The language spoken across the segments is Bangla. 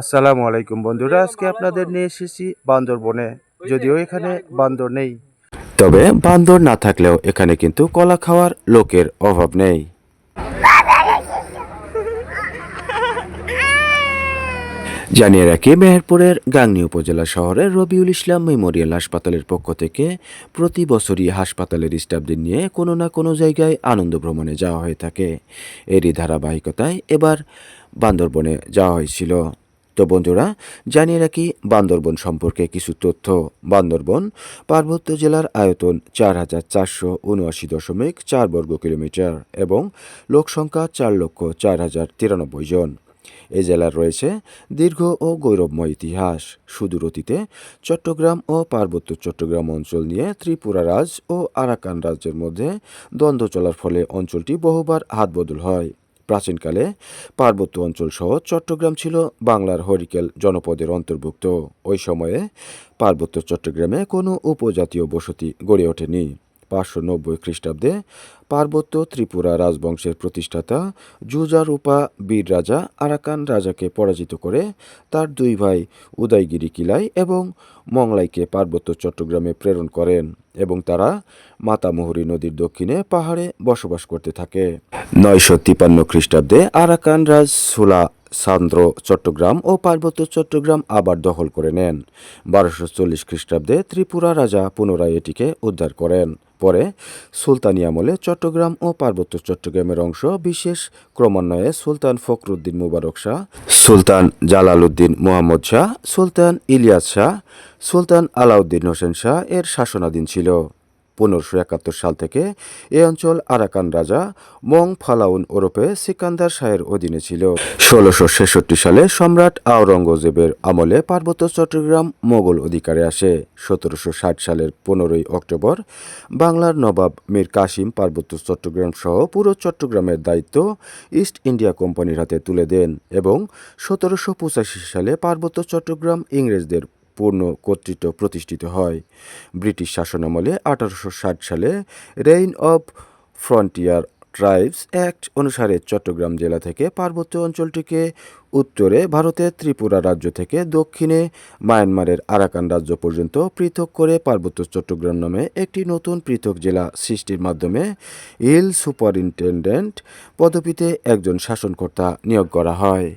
আসসালামু আলাইকুম বন্ধুরা, আজকে আপনাদের নিয়ে এসেছি বান্দরবনে, যদিও এখানে বান্দর নেই। তবে বান্দর না থাকলেও এখানে কিন্তু কলা খাওয়ার লোকের অভাব নেই। জানিয়ে রাখি, মেহেরপুরের গাংনী উপজেলা শহরের রবিউল ইসলাম মেমোরিয়াল হাসপাতালের পক্ষ থেকে প্রতি বছরই হাসপাতালের স্টাফদের নিয়ে কোনো না কোনো জায়গায় আনন্দ ভ্রমণে যাওয়া হয়ে থাকে। এরই ধারাবাহিকতায় এবার বান্দরবনে যাওয়া হয়েছিল। তো বন্ধুরা, জানিয়ে রাখি, বান্দরবন সম্পর্কে কিছু তথ্য। বান্দরবন, পার্বত্য জেলার আয়তন চার হাজার চারশো উনআশি দশমিক চার বর্গ কিলোমিটার এবং লোকসংখ্যা চার লক্ষ চার হাজার তিরানব্বই জন। এ জেলার রয়েছে দীর্ঘ ও গৌরবময় ইতিহাস। সুদূর অতীতে চট্টগ্রাম ও পার্বত্য চট্টগ্রাম অঞ্চল নিয়ে ত্রিপুরা রাজ ও আরাকান রাজ্যের মধ্যে দ্বন্দ্ব চলার ফলে অঞ্চলটি বহুবার হাতবদল হয়। প্রাচীনকালে পার্বত্য অঞ্চল সহ চট্টগ্রাম ছিল বাংলার হরিকেল জনপদের অন্তর্ভুক্ত। ওই সময়ে পার্বত্য চট্টগ্রামে কোনো উপজাতীয় বসতি গড়ে ওঠেনি। পাঁচশো নব্বই খ্রিস্টাব্দে পার্বত্য ত্রিপুরা রাজবংশের প্রতিষ্ঠাতা জুজারূপা বীর রাজা আরাকান রাজাকে পরাজিত করে তার দুই ভাই উদয়গিরি কিলাই এবং মংলাইকে পার্বত্য চট্টগ্রামে প্রেরণ করেন এবং তারা মাতামুহুরী নদীর দক্ষিণে পাহাড়ে বসবাস করতে থাকে। নয়শো তিপান্ন খ্রিস্টাব্দে আরাকান রাজ সুলা সান্দ্র চট্টগ্রাম ও পার্বত্য চট্টগ্রাম আবার দখল করে নেন। বারোশো চল্লিশ খ্রিস্টাব্দে ত্রিপুরা রাজা পুনরায় এটিকে উদ্ধার করেন। পরে সুলতানি আমলে চট্টগ্রাম ও পার্বত্য চট্টগ্রামের অংশ, বিশেষ ক্রমান্বয়ে সুলতান ফখরুদ্দিন মুবারক শাহ, সুলতান জালালউদ্দিন মোহাম্মদ শাহ, সুলতান ইলিয়াস শাহ, সুলতান আলাউদ্দিন হোসেন শাহ এর শাসনাধীন ছিল। পনেরোশো একাত্তর সাল থেকে এ অঞ্চল আরাকান রাজা মং ফালাউন ওরফে সিকান্দার শাহের অধীনে ছিল। ষোলোশো ছেষট্টি সালে সম্রাট আওরঙ্গজেবের আমলে পার্বত্য চট্টগ্রাম মোগল অধিকারে আসে। সতেরোশো ষাট সালের পনেরোই অক্টোবর বাংলার নবাব মীর কাসিম পার্বত্য চট্টগ্রাম সহ পুরো চট্টগ্রামের দায়িত্ব ইস্ট ইন্ডিয়া কোম্পানির হাতে তুলে দেন এবং সতেরোশো পঁচাশি সালে পার্বত্য চট্টগ্রাম ইংরেজদের পূর্ণ কর্তৃত্ব প্রতিষ্ঠিত হয়। ব্রিটিশ শাসনামলে আঠারোশো ষাট সালে raid of frontier tribes act অনুসারে চট্টগ্রাম জেলা থেকে পার্বত্য অঞ্চলটিকে উত্তরে ভারতের ত্রিপুরা রাজ্য থেকে দক্ষিণে মায়ানমারের আরাকান রাজ্য পর্যন্ত পৃথক করে পার্বত্য চট্টগ্রাম নামে একটি নতুন পৃথক জেলা সৃষ্টির মাধ্যমে হিল সুপারিনটেন্ডেন্ট পদবিতে একজন শাসনকর্তা নিয়োগ করা হয়।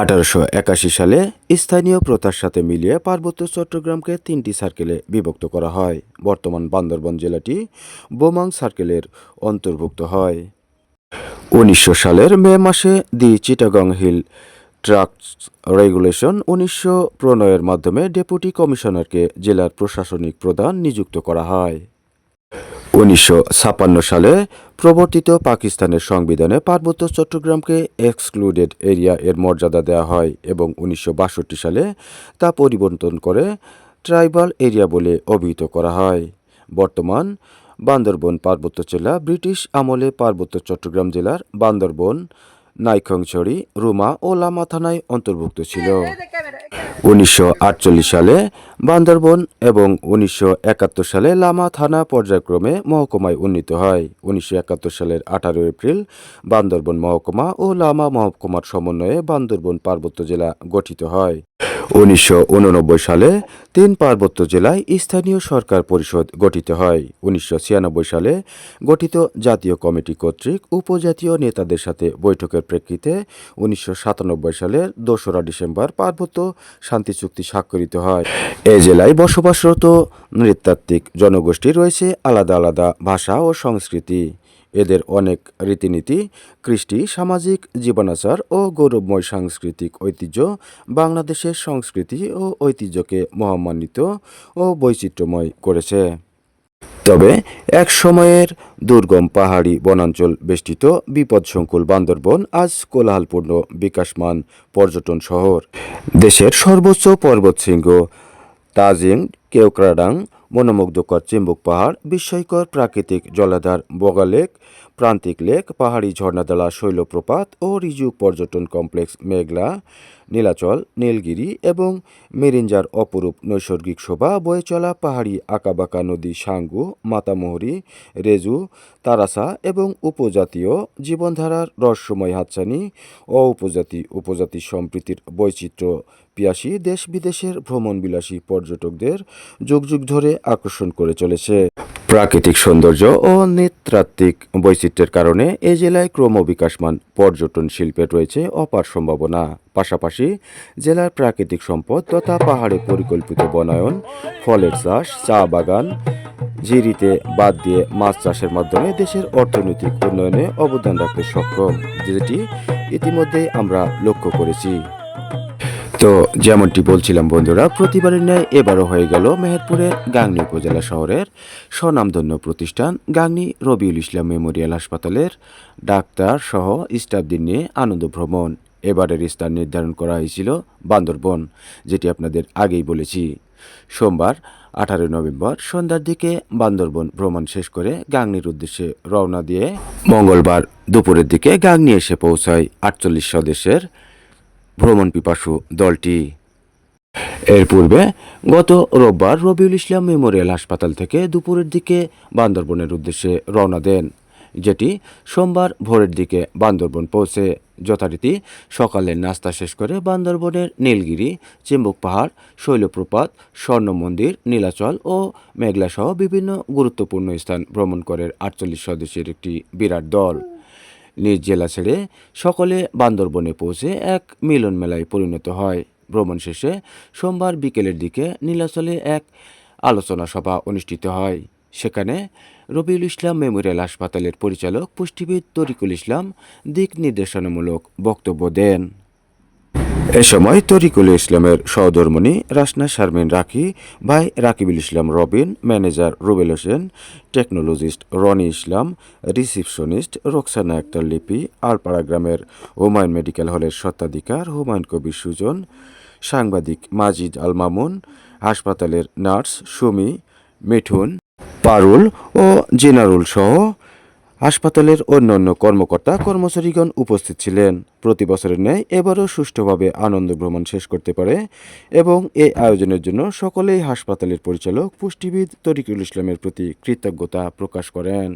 আঠারোশো একাশি সালে স্থানীয় প্রথার সাথে মিলিয়ে পার্বত্য চট্টগ্রামকে তিনটি সার্কেলে বিভক্ত করা হয়। বর্তমান বান্দরবন জেলাটি বোমাং সার্কেলের অন্তর্ভুক্ত হয়। উনিশশো সালের মে মাসে the Chittagong hill tracts regulation উনিশশো প্রণয়ের মাধ্যমে ডেপুটি কমিশনারকে জেলার প্রশাসনিক প্রধান নিযুক্ত করা হয়। উনিশশো ছাপ্পান্ন সালে প্রবর্তিত পাকিস্তানের সংবিধানে পার্বত্য চট্টগ্রামকে এক্সক্লুডেড এরিয়া এর মর্যাদা দেওয়া হয় এবং উনিশশো বাষট্টি সালে তা পরিবর্তন করে ট্রাইবাল এরিয়া বলে অভিহিত করা হয়। বর্তমান বান্দরবন পার্বত্য জেলা ব্রিটিশ আমলে পার্বত্য চট্টগ্রাম জেলার বান্দরবন, নাইখংছড়ি, রুমা ও লামা থানায় অন্তর্ভুক্ত ছিল। উনিশশো আটচল্লিশ সালে বান্দরবন এবং উনিশশো একাত্তর সালে লামা থানা পর্যায়ক্রমে মহকুমায় উন্নীত হয়। উনিশশো একাত্তর সালের আঠারো এপ্রিল বান্দরবন মহকুমা ও লামা মহকুমার সমন্বয়ে বান্দরবন পার্বত্য জেলা গঠিত হয়। উনিশশো উননব্বই সালে তিন পার্বত্য জেলায় স্থানীয় সরকার পরিষদ গঠিত হয়। উনিশশো ছিয়ানব্বই সালে গঠিত জাতীয় কমিটি কর্তৃক উপজাতীয় নেতাদের সাথে বৈঠকের প্রেক্ষিতে উনিশশো সালের দোসরা ডিসেম্বর পার্বত্য শান্তি চুক্তি স্বাক্ষরিত হয়। এ জেলায় বসবাসরত নৃতাত্ত্বিক জনগোষ্ঠী রয়েছে আলাদা আলাদা ভাষা ও সংস্কৃতি। এদের অনেক রীতিনীতি, কৃষ্টি, সামাজিক জীবনাচার ও গৌরবময় সাংস্কৃতিক ঐতিহ্য, বাংলাদেশের সংস্কৃতি ও ঐতিহ্যকে মহামান্বিত ও বৈচিত্র্যময় করেছে। তবে এক সময়ের দুর্গম পাহাড়ি বনাঞ্চল বেষ্টিত বিপদসংকুল বান্দরবন আজ কোলাহলপূর্ণ বিকাশমান পর্যটন শহর। দেশের সর্বোচ্চ পর্বতশৃঙ্গ তাজিং, কেওক্রাডাং মনোমুগ্ধকর চিম্বুক পাহাড়, বিস্ময়কর প্রাকৃতিক জলাধার বগা লেক, প্রান্তিক লেক, পাহাড়ি ঝর্ণাদলা শৈলপ্রপাত ও রিজু পর্যটন কমপ্লেক্স মেঘলা, নীলাচল, নীলগিরি এবং মেরিঞ্জার অপরূপ নৈসর্গিক শোভা বয়ে চলা পাহাড়ি আঁকাবাঁকা নদী সাঙ্গু, মাতামোহরি, রেজু, তারাসা এবং উপজাতীয় জীবনধারার রহস্যময় হাতছানি ও উপজাতি উপজাতি সম্প্রীতির বৈচিত্র্য পিয়াসী দেশ বিদেশের ভ্রমণবিলাসী পর্যটকদের যুগ যুগ ধরে আকর্ষণ করে চলেছে। প্রাকৃতিক সৌন্দর্য ও নৃতাত্ত্বিক বৈচিত্র্যের কারণে এ জেলায় ক্রমবিকাশমান পর্যটন শিল্পে রয়েছে অপার সম্ভাবনা। পাশাপাশি জেলার প্রাকৃতিক সম্পদ তথা পাহাড়ে পরিকল্পিত বনায়ন, ফলের চাষ, চা বাগান, জিরিতে বাদ দিয়ে মাছ চাষের মাধ্যমে দেশের অর্থনৈতিক উন্নয়নে অবদান রাখতে সক্ষম। যেটি ইতিমধ্যেই আমরা লক্ষ্য করেছি। তো যেমনটি বলছিলাম বন্ধুরা, প্রতিবারের ন্যায় এবারও হয়ে গেল মেহেরপুরের গাংনী উপজেলা শহরের স্বনামধন্য প্রতিষ্ঠান গাংনী রবিউল ইসলাম মেমোরিয়াল হাসপাতালের ডাক্তার সহ স্টাফদের নিয়ে আনন্দ ভ্রমণ। এবারের স্থান নির্ধারণ করা হয়েছিল বান্দরবন, যেটি আপনাদের আগেই বলেছি। সোমবার আঠারোই নভেম্বর সন্ধ্যার দিকে বান্দরবন ভ্রমণ শেষ করে গাংনির উদ্দেশ্যে রওনা দিয়ে মঙ্গলবার দুপুরের দিকে গাংনি এসে পৌঁছায় আটচল্লিশ সদস্যের ভ্রমণ পিপাসু দলটি। এর পূর্বে গত রোববার রবিউল ইসলাম মেমোরিয়াল হাসপাতাল থেকে দুপুরের দিকে বান্দরবনের উদ্দেশ্যে রওনা দেন, যেটি সোমবার ভোরের দিকে বান্দরবন পৌঁছে। যথারীতি সকালের নাস্তা শেষ করে বান্দরবনের নীলগিরি, চিম্বুক পাহাড়, শৈলপ্রপাত স্বর্ণ মন্দির নীলাচল ও মেঘলাসহ বিভিন্ন গুরুত্বপূর্ণ স্থান ভ্রমণ করে আটচল্লিশ সদস্যের একটি বিরাট দল। নিজ জেলা ছেড়ে সকলে বান্দরবনে পৌঁছে এক মিলন মেলায় পরিণত হয়। ভ্রমণ শেষে সোমবার বিকেলের দিকে নীলাচলে এক আলোচনা সভা অনুষ্ঠিত হয়। সেখানে রবিউল ইসলাম মেমোরিয়াল হাসপাতালের পরিচালক পুষ্টিবিদ তরিকুল ইসলাম দিক নির্দেশনামূলক বক্তব্য দেন। এ সময় তরিকুল ইসলামের সহধর্মণী রাসনা শারমিন রাখি ভাই Rakibul Islam Robin, manager Rubel Hossain, technologist Roni Islam, receptionist Roksana Akter Lipi Alpara গ্রামের হুমায়ুন মেডিকেল হলের স্বত্বাধিকার হুমায়ুন কবির সুজন, সাংবাদিক মাজিদ আল মামুন, হাসপাতালের নার্স সুমি, মিঠুন, পারুল ও জিনারুল সহ হাসপাতালের অন্যান্য কর্মকর্তা, কর্মচারীগণ উপস্থিত ছিলেন। প্রতি বছরের ন্যায় এবারও সুষ্ঠুভাবে আনন্দ ভ্রমণ শেষ করতে পারে এবং এই আয়োজনের জন্য সকলেই হাসপাতালের পরিচালক, পুষ্টিবিদ তরিকুল ইসলামের প্রতি কৃতজ্ঞতা প্রকাশ করেন।